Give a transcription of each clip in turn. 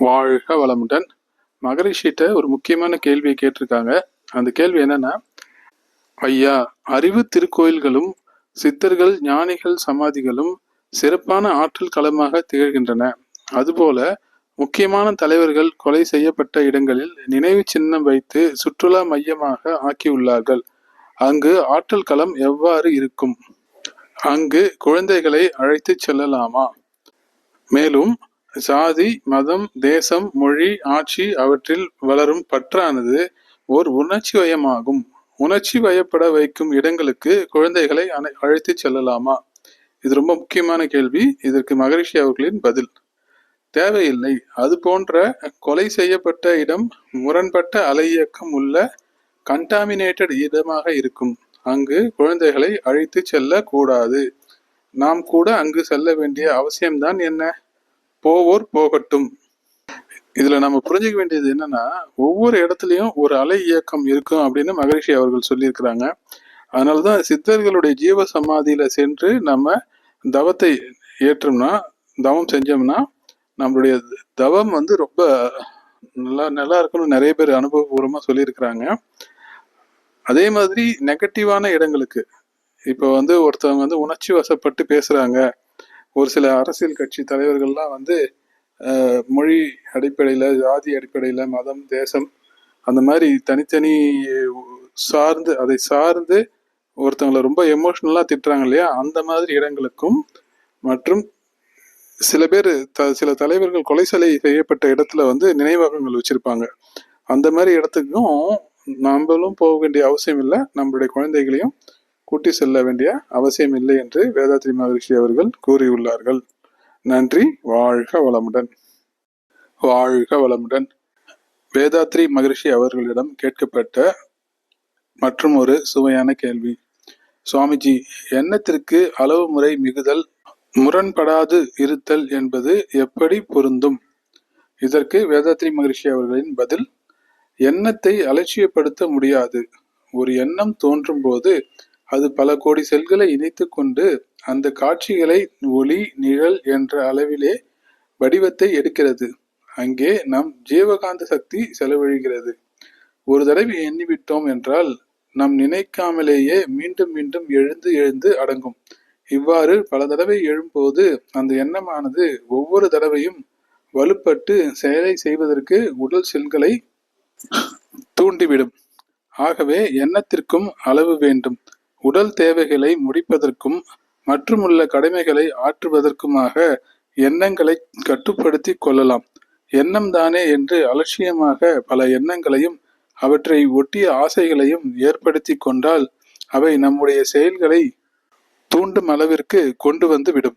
வாழ்க வளமுடன். மகரிஷிட்ட ஒரு முக்கியமான கேள்வியை கேட்டிருக்காங்க. அந்த கேள்வி என்னன்னா ஐயா அறிவு திருக்கோயில்களும் சித்தர்கள் ஞானிகள் சமாதிகளும் சிறப்பான ஆற்றல் களமாக திகழ்கின்றன. அதுபோல முக்கியமான தலைவர்கள் கொலை செய்யப்பட்ட இடங்களில் நினைவு சின்னம் வைத்து சுற்றுலா மையமாக ஆக்கியுள்ளார்கள். அங்கு ஆற்றல் களம் எவ்வாறு இருக்கும்? அங்கு குழந்தைகளை அழைத்துச் செல்லலாமா? மேலும் சாதி மதம் தேசம் மொழி ஆட்சி அவற்றில் வளரும் பற்றானது ஓர் உணர்ச்சி வயமாகும். உணர்ச்சி வயப்பட வைக்கும் இடங்களுக்கு குழந்தைகளை அனை- அழைத்துச் செல்லலாமா? இது ரொம்ப முக்கியமான கேள்வி. இதற்கு மகரிஷி அவர்களின் பதில். தேவையில்லை. அது போன்ற கொலை செய்யப்பட்ட இடம் முரண்பட்ட அலையியக்கம் உள்ள கண்டாமினேட்டட் இடமாக இருக்கும். அங்கு குழந்தைகளை அழைத்து செல்ல கூடாது நாம் கூட அங்கு செல்ல வேண்டிய அவசியம்தான் என்ன? போவோர் போகட்டும். இதுல நம்ம புரிஞ்சுக்க வேண்டியது என்னன்னா ஒவ்வொரு இடத்துலயும் ஒரு அலை இயக்கம் இருக்கும் அப்படின்னு மகரிஷி அவர்கள் சொல்லியிருக்கிறாங்க. அதனாலதான் சித்தர்களுடைய ஜீவ சமாதியில சென்று நம்ம தவத்தை ஏற்றோம்னா தவம் செஞ்சோம்னா நம்மளுடைய தவம் வந்து ரொம்ப நல்லா நல்லா இருக்கும்னு நிறைய பேர் அனுபவபூர்வமா சொல்லியிருக்கிறாங்க. அதே மாதிரி நெகட்டிவான இடங்களுக்கு இப்போ வந்து ஒருத்தவங்க வந்து உணர்ச்சி வசப்பட்டு பேசுறாங்க. ஒரு சில அரசியல் கட்சி தலைவர்கள்லாம் வந்து மொழி அடிப்படையில் ஜாதி அடிப்படையில் மதம் தேசம் அந்த மாதிரி தனித்தனி சார்ந்து அதை சார்ந்து ஒருத்தவங்களை ரொம்ப எமோஷ்னலாக திட்டுறாங்க இல்லையா? அந்த மாதிரி இடங்களுக்கும் மற்றும் சில பேர் த சில தலைவர்கள் கொலை சிலை செய்யப்பட்ட இடத்துல வந்து நினைவகங்கள் வச்சுருப்பாங்க. அந்த மாதிரி இடத்துக்கும் நம்மளும் போக வேண்டிய அவசியம் இல்லை. நம்மளுடைய குழந்தைகளையும் கூட்டி செல்ல வேண்டிய அவசியம் இல்லை என்று வேதாத்ரி மகரிஷி அவர்கள் கூறியுள்ளார்கள். நன்றி வாழ்க வளமுடன். வாழ்க வளமுடன். வேதாத்ரி மகரிஷி அவர்களிடம் கேட்கப்பட்ட மற்றும் ஒரு சுவையான கேள்வி. சுவாமிஜி எண்ணத்திற்கு அளவு முறை மிகுதல் முரண்படாது இருத்தல் என்பது எப்படி பொருந்தும்? இதற்கு வேதாத்ரி மகரிஷி அவர்களின் பதில் எண்ணத்தை அலட்சியப்படுத்த முடியாது. ஒரு எண்ணம் தோன்றும் போது அது பல கோடி செல்களை இணைத்து கொண்டு அந்த காட்சிகளை ஒளி நிழல் என்ற அளவிலே வடிவத்தை எடுக்கிறது. அங்கே நம் ஜீவகாந்த சக்தி செலவழிகிறது. ஒரு தடவை எண்ணிவிட்டோம் என்றால் நம் நினைக்காமலேயே மீண்டும் மீண்டும் எழுந்து எழுந்து அடங்கும். இவ்வாறு பல தடவை எழும்போது அந்த எண்ணமானது ஒவ்வொரு தடவையும் வலுப்பட்டு செயலை செய்வதற்கு உடல் செல்களை தூண்டிவிடும். ஆகவே எண்ணத்திற்கும் அளவு வேண்டும். உடல் தேவைகளை முடிப்பதற்கும் மற்றுமுள்ள கடமைகளை ஆற்றுவதற்குமாக எண்ணங்களை கட்டுப்படுத்தி கொள்ளலாம். எண்ணம் தானே என்று அலட்சியமாக பல எண்ணங்களையும் அவற்றை ஒட்டிய ஆசைகளையும் ஏற்படுத்தி கொண்டால் அவை நம்முடைய செயல்களை தூண்டும் அளவிற்கு கொண்டு வந்து விடும்.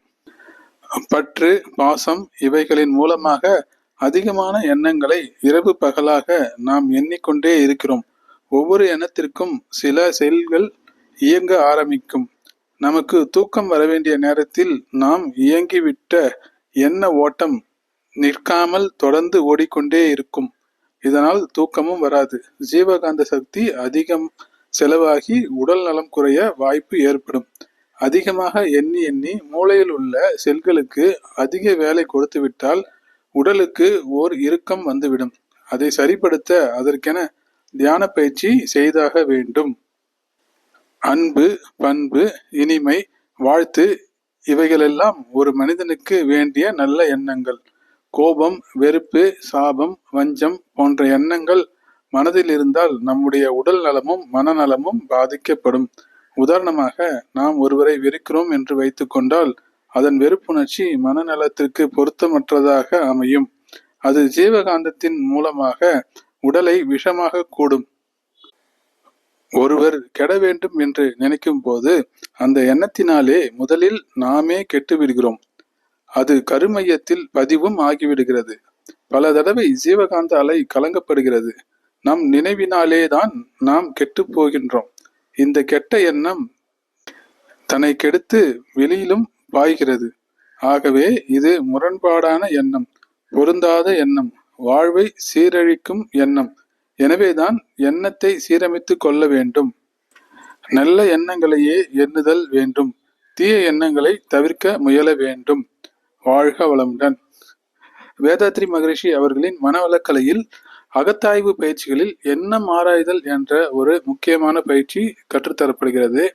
பற்று பாசம் இவைகளின் மூலமாக அதிகமான எண்ணங்களை இரவு பகலாக நாம் எண்ணிக்கொண்டே இருக்கிறோம். ஒவ்வொரு எண்ணத்திற்கும் சில செயல்கள் இயங்க ஆரம்பிக்கும். நமக்கு தூக்கம் வரவேண்டிய நேரத்தில் நாம் இயங்கிவிட்ட எண்ண ஓட்டம்? நிற்காமல் தொடர்ந்து ஓடிக்கொண்டே இருக்கும். இதனால் தூக்கமும் வராது. ஜீவகாந்த சக்தி அதிகம் செலவாகி உடல் நலம் குறைய வாய்ப்பு ஏற்படும். அதிகமாக எண்ணி எண்ணி மூளையில் உள்ள செல்களுக்கு அதிக வேலை கொடுத்துவிட்டால் உடலுக்கு ஓர் இறுக்கம் வந்துவிடும். அதை சரிப்படுத்த அதற்கென தியான பயிற்சி செய்தாக வேண்டும். அன்பு பண்பு இனிமை வாழ்த்து இவைகளெல்லாம் ஒரு மனிதனுக்கு வேண்டிய நல்ல எண்ணங்கள். கோபம் வெறுப்பு சாபம் வஞ்சம் போன்ற எண்ணங்கள் மனதில் இருந்தால் நம்முடைய உடல் நலமும் மனநலமும் பாதிக்கப்படும். உதாரணமாக நாம் ஒருவரை வெறுக்கிறோம் என்று வைத்துக்கொண்டால் அதன் வெறுப்புணர்ச்சி மனநலத்திற்கு பொருத்தமற்றதாக அமையும். அது ஜீவகாந்தத்தின் மூலமாக உடலை விஷமாக கூடும். ஒருவர் கெட வேண்டும் என்று நினைக்கும் போது அந்த எண்ணத்தினாலே முதலில் நாமே கெட்டு விடுகிறோம் அது கருமையத்தில் பதிவும் ஆகிவிடுகிறது. பல தடவை ஜீவகாந்த அலை கலங்கப்படுகிறது. நம் நினைவினாலே தான் நாம் கெட்டுப் போகின்றோம். இந்த கெட்ட எண்ணம் தன்னை கெடுத்து வெளியிலும் பாய்கிறது. ஆகவே இது முரண்பாடான எண்ணம் பொருந்தாத எண்ணம் வாழ்வை சீரழிக்கும் எண்ணம். எனவேதான் எண்ணத்தை சீரமைத்து கொள்ள வேண்டும். நல்ல எண்ணங்களையே எண்ணுதல் வேண்டும். தீய எண்ணங்களை தவிர்க்க முயல வேண்டும். வாழ்க வளமுடன். வேதாத்ரி மகரிஷி அவர்களின் மனவளக்கலையில் அகத்தாய்வு பயிற்சிகளில் எண்ணம் ஆராய்தல் என்ற ஒரு முக்கியமான பயிற்சி கற்றுத்தரப்படுகிறது.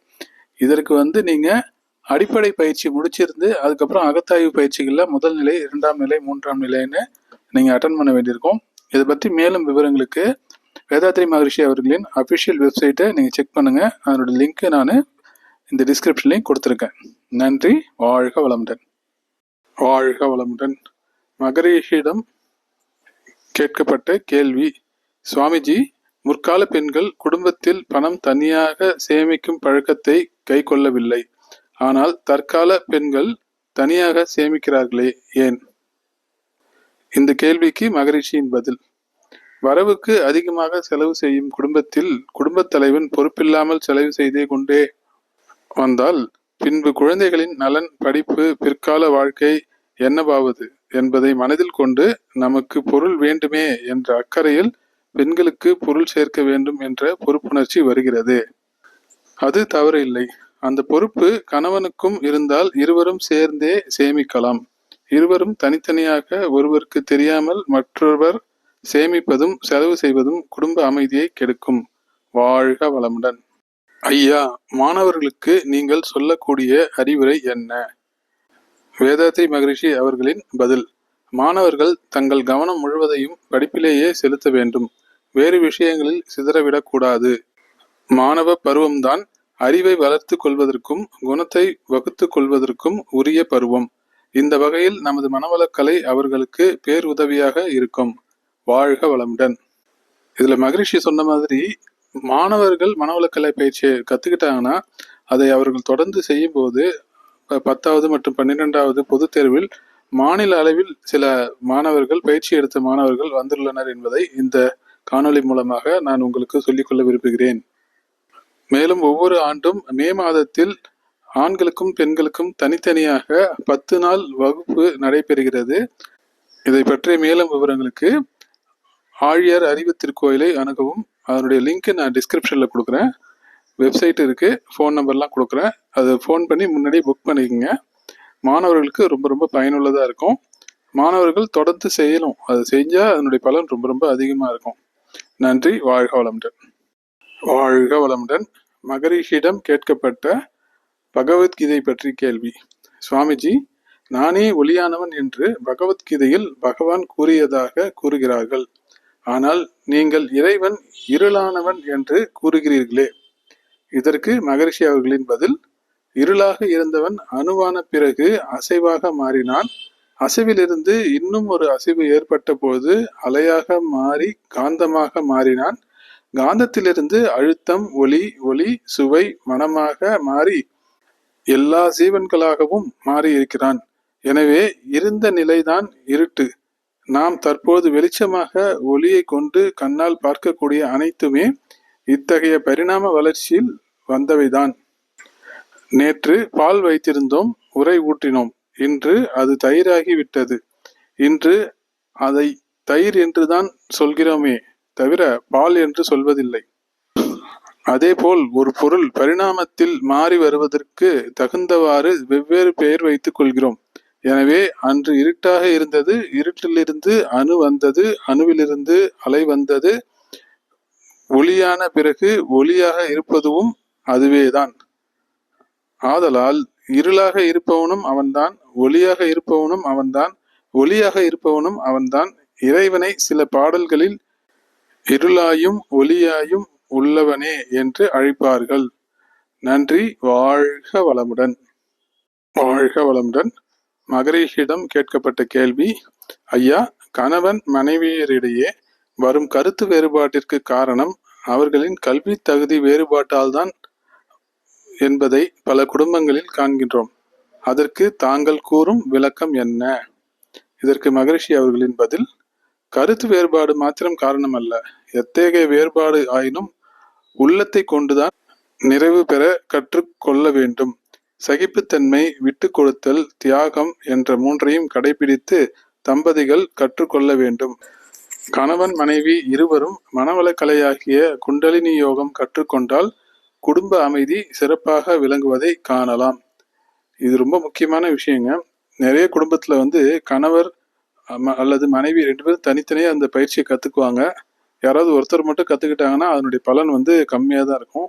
இதற்கு வந்து நீங்க அடிப்படை பயிற்சி முடிச்சிருந்து அதுக்கப்புறம் அகத்தாய்வு பயிற்சிகளில் முதல் நிலை இரண்டாம் நிலை மூன்றாம் நிலைன்னு நீங்க அட்டன் பண்ண வேண்டியிருக்கும். இதை பற்றி மேலும் விவரங்களுக்கு வேதாத்ரி மகரிஷி அவர்களின் அஃபிஷியல் வெப்சைட்டை நீங்கள் செக் பண்ணுங்க. அதனோட லிங்க்கு நான் இந்த டிஸ்கிரிப்ஷன்லையும் கொடுத்துருக்கேன். நன்றி. வாழ்க வளமுடன். வாழ்க வளமுடன். மகரிஷியிடம் கேட்கப்பட்ட கேள்வி சுவாமிஜி முற்கால பெண்கள் குடும்பத்தில் பணம் தனியாக சேமிக்கும் பழக்கத்தை கை கொள்ளவில்லை ஆனால் தற்கால பெண்கள் தனியாக சேமிக்கிறார்களே ஏன்? இந்த கேள்விக்கு மகரிஷியின் பதில். வரவுக்கு அதிகமாக செலவு செய்யும் குடும்பத்தில் குடும்பத் தலைவன் பொறுப்பில்லாமல் செலவு செய்தே கொண்டே வந்தால் பின்பு குழந்தைகளின் நலன் படிப்பு பிற்கால வாழ்க்கை என்னவாவது என்பதை மனதில் கொண்டு நமக்கு பொருள் வேண்டுமே என்ற அக்கறையில் பெண்களுக்கு பொருள் சேர்க்க வேண்டும் என்ற பொறுப்புணர்ச்சி வருகிறது. அது தவறு இல்லை. அந்த பொறுப்பு கணவனுக்கும் இருந்தால் இருவரும் சேர்ந்தே சேமிக்கலாம். இருவரும் தனித்தனியாக ஒருவருக்கு தெரியாமல் மற்றொருவர் சேமிப்பதும் செலவு செய்வதும் குடும்ப அமைதியை கெடுக்கும். வாழ்க வளமுடன். ஐயா மாணவர்களுக்கு நீங்கள் சொல்லக்கூடிய அறிவுரை என்ன? வேதாத்ரி மகரிஷி அவர்களின் பதில் மாணவர்கள் தங்கள் கவனம் முழுவதையும் படிப்பிலேயே செலுத்த வேண்டும். வேறு விஷயங்களில் சிதறவிடக்கூடாது. மாணவ பருவம்தான் அறிவை வளர்த்து கொள்வதற்கும் குணத்தை வகுத்து கொள்வதற்கும் உரிய பருவம். இந்த வகையில் நமது மனவளக்கலை அவர்களுக்கு பேருதவியாக இருக்கும். வாழ்க வளமுடன். இதுல மகரிஷி சொன்ன மாதிரி மாணவர்கள் மனவளக்கலை பயிற்சியை கத்துக்கிட்டாங்கன்னா அதை அவர்கள் தொடர்ந்து செய்யும்போது போது பத்தாவது மற்றும் பன்னிரெண்டாவது பொதுத் தேர்வில் மாநில அளவில் சில மாணவர்கள் பயிற்சி எடுத்த மாணவர்கள் வந்துள்ளனர் என்பதை இந்த காணொளி மூலமாக நான் உங்களுக்கு சொல்லிக்கொள்ள விரும்புகிறேன். மேலும் ஒவ்வொரு ஆண்டும் மே மாதத்தில் ஆண்களுக்கும் பெண்களுக்கும் தனித்தனியாக பத்து நாள் வகுப்பு நடைபெறுகிறது. இதை பற்றிய மேலும் விவரங்களுக்கு ஆழியார் அறிவு திருக்கோயிலை அணுகவும் அதனுடைய லிங்க் நான் டிஸ்கிரிப்ஷனில் கொடுக்குறேன். வெப்சைட் இருக்குது ஃபோன் நம்பர்லாம் கொடுக்குறேன். அதை ஃபோன் பண்ணி முன்னாடி புக் பண்ணிக்கோங்க. மாணவர்களுக்கு ரொம்ப ரொம்ப பயனுள்ளதாக இருக்கும். மாணவர்கள் தொடர்ந்து செய்யணும். அது செஞ்சால் அதனுடைய பலன் ரொம்ப ரொம்ப அதிகமாக இருக்கும். நன்றி வாழ்க வளமுடன். வாழ்க வளமுடன். மகரிஷியிடம் கேட்கப்பட்ட பகவத்கீதை பற்றி கேள்வி. சுவாமிஜி நானே ஒளியானவன் என்று பகவத்கீதையில் பகவான் கூறியதாக கூறுகிறார்கள். ஆனால் நீங்கள் இறைவன் இருளானவன் என்று கூறுகிறீர்களே. இதற்கு மகரிஷி அவர்களின் பதில் இருளாக இருந்தவன் அணுவான பிறகு அசைவாக மாறினான். அசைவிலிருந்து இன்னும் ஒரு அசைவு ஏற்பட்ட போது அலையாக மாறி காந்தமாக மாறினான். காந்தத்திலிருந்து அழுத்தம் ஒளி ஒளி சுவை மனமாக மாறி எல்லா ஜீவன்களாகவும் மாறி இருக்கிறான் எனவே இருந்த நிலைதான் இருட்டு. நாம் தற்போது வெளிச்சமாக ஒளியை கொண்டு கண்ணால் பார்க்கக்கூடிய அனைத்துமே இத்தகைய பரிணாம வளர்ச்சியில் வந்தவைதான். நேற்று பால் வைத்திருந்தோம் உரை ஊற்றினோம் இன்று அது தயிராகி விட்டது இன்று அதை தயிர் என்றுதான் சொல்கிறோமே தவிர பால் என்று சொல்வதில்லை. அதேபோல் ஒரு பொருள் பரிணாமத்தில் மாறி வருவதற்கு தகுந்தவாறு வெவ்வேறு பெயர் வைத்துக் கொள்கிறோம். எனவே அன்று இருட்டாக இருந்தது இருட்டிலிருந்து அணு வந்தது அணுவிலிருந்து அலை வந்தது ஒளியான பிறகு ஒளியாக இருப்பதுவும் அதுவேதான். ஆதலால் இருளாக இருப்பவனும் அவன்தான் ஒளியாக இருப்பவனும் அவன்தான் ஒளியாக இருப்பவனும் அவன்தான். இறைவனை சில பாடல்களில் இருளாயும் ஒளியாயும் உள்ளவனே என்று அழைப்பார்கள். நன்றி வாழ்க வளமுடன். வாழ்க வளமுடன். மகரீஷிடம் கேட்கப்பட்ட கேள்வி ஐயா கணவன் மனைவியரிடையே வரும் கருத்து வேறுபாட்டிற்கு காரணம் அவர்களின் கல்வி தகுதி வேறுபாட்டால்தான் என்பதை பல குடும்பங்களில் காண்கின்றோம். அதற்கு தாங்கள் கூறும் விளக்கம் என்ன? இதற்கு மகரிஷி அவர்களின் பதில் கருத்து வேறுபாடு மாத்திரம் காரணம் அல்ல எத்தகைய வேறுபாடு ஆயினும் உள்ளத்தை கொண்டுதான் நிறைவு பெற கற்றுக்கொள்ள வேண்டும். சகிப்புத்தன்மை விட்டு கொடுத்தல் தியாகம் என்ற மூன்றையும் கடைபிடித்து தம்பதிகள் கற்றுக்கொள்ள வேண்டும். கணவன் மனைவி இருவரும் மனவளக்கலையாகிய குண்டலினி யோகம் கற்றுக்கொண்டால் குடும்ப அமைதி சிறப்பாக விளங்குவதை காணலாம். இது ரொம்ப முக்கியமான விஷயங்க. நிறைய குடும்பத்தில் வந்து கணவர் அல்லது மனைவி ரெண்டு பேரும் தனித்தனியாக அந்த பயிற்சியை கற்றுக்குவாங்க யாராவது ஒருத்தர் மட்டும் கற்றுக்கிட்டாங்கன்னா அதனுடைய பலன் வந்து கம்மியாக தான் இருக்கும்.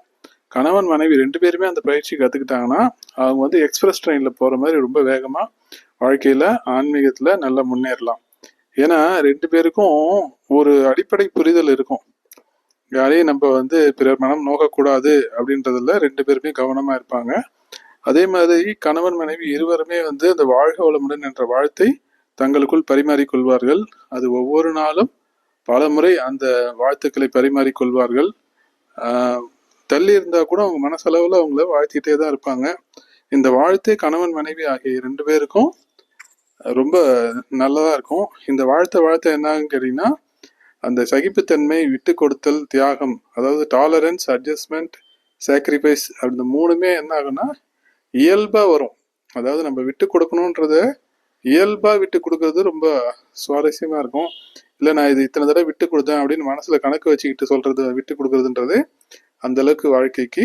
கணவன் மனைவி ரெண்டு பேருமே அந்த பயிற்சி கற்றுக்கிட்டாங்கன்னா அவங்க வந்து எக்ஸ்பிரஸ் ட்ரெயினில் போகிற மாதிரி ரொம்ப வேகமாக வாழ்க்கையில் ஆன்மீகத்தில் நல்லா முன்னேறலாம். ஏன்னா ரெண்டு பேருக்கும் ஒரு அடிப்படை புரிதல் இருக்கும். யாரையும் நம்ம வந்து பிறர் மனம் நோக்கக்கூடாது அப்படின்றதுல ரெண்டு பேருமே கவனமாக இருப்பாங்க. அதே மாதிரி கணவன் மனைவி இருவருமே வந்து அந்த வாழ்க வளமுடன் என்ற வாழ்த்தை தங்களுக்குள் பரிமாறிக்கொள்வார்கள். அது ஒவ்வொரு நாளும் பல முறை அந்த வாழ்த்துக்களை பரிமாறிக்கொள்வார்கள் தள்ளி இருந்தால் கூட அவங்க மனசளவில் அவங்கள வாழ்த்திட்டே தான் இருப்பாங்க. இந்த வாழ்த்தே கணவன் மனைவி ஆகிய ரெண்டு பேருக்கும் ரொம்ப நல்லதாக இருக்கும். இந்த வாழ்த்த வாழ்த்த என்னன்னு கேட்டிங்கன்னா அந்த சகிப்புத்தன்மை விட்டு கொடுத்தல் தியாகம் அதாவது டாலரன்ஸ் அட்ஜஸ்ட்மெண்ட் சாக்ரிஃபைஸ் அந்த மூணுமே என்ன ஆகும்னா இயல்பாக வரும். அதாவது நம்ம விட்டு கொடுக்கணுன்றத இயல்பாக விட்டு கொடுக்கறது ரொம்ப சுவாரஸ்யமாக இருக்கும். இல்லை நான் இது இத்தனை தடவை விட்டு கொடுத்தேன் அப்படின்னு மனசில் கணக்கு வச்சுக்கிட்டு சொல்கிறது விட்டு கொடுக்குறதுன்றது அந்த அளவுக்கு வாழ்க்கைக்கு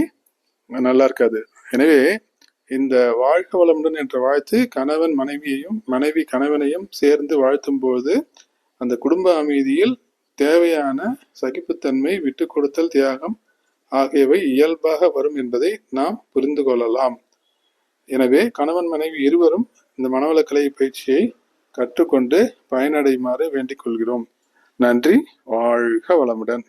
நல்லா இருக்காது. எனவே இந்த வாழ்க வளமுடன் என்ற வாழ்த்து கணவன் மனைவியையும் மனைவி கணவனையும் சேர்ந்து வாழ்த்தும் போது அந்த குடும்ப அமைதியில் தேவையான சகிப்புத்தன்மை விட்டு கொடுத்தல் தியாகம் ஆகியவை இயல்பாக வரும் என்பதை நாம் புரிந்து கொள்ளலாம். எனவே கணவன் மனைவி இருவரும் இந்த மனவளக்கலை பயிற்சியை கற்றுக்கொண்டு பயனடையுமாறு வேண்டிக் கொள்கிறோம். நன்றி. வாழ்க வளமுடன்.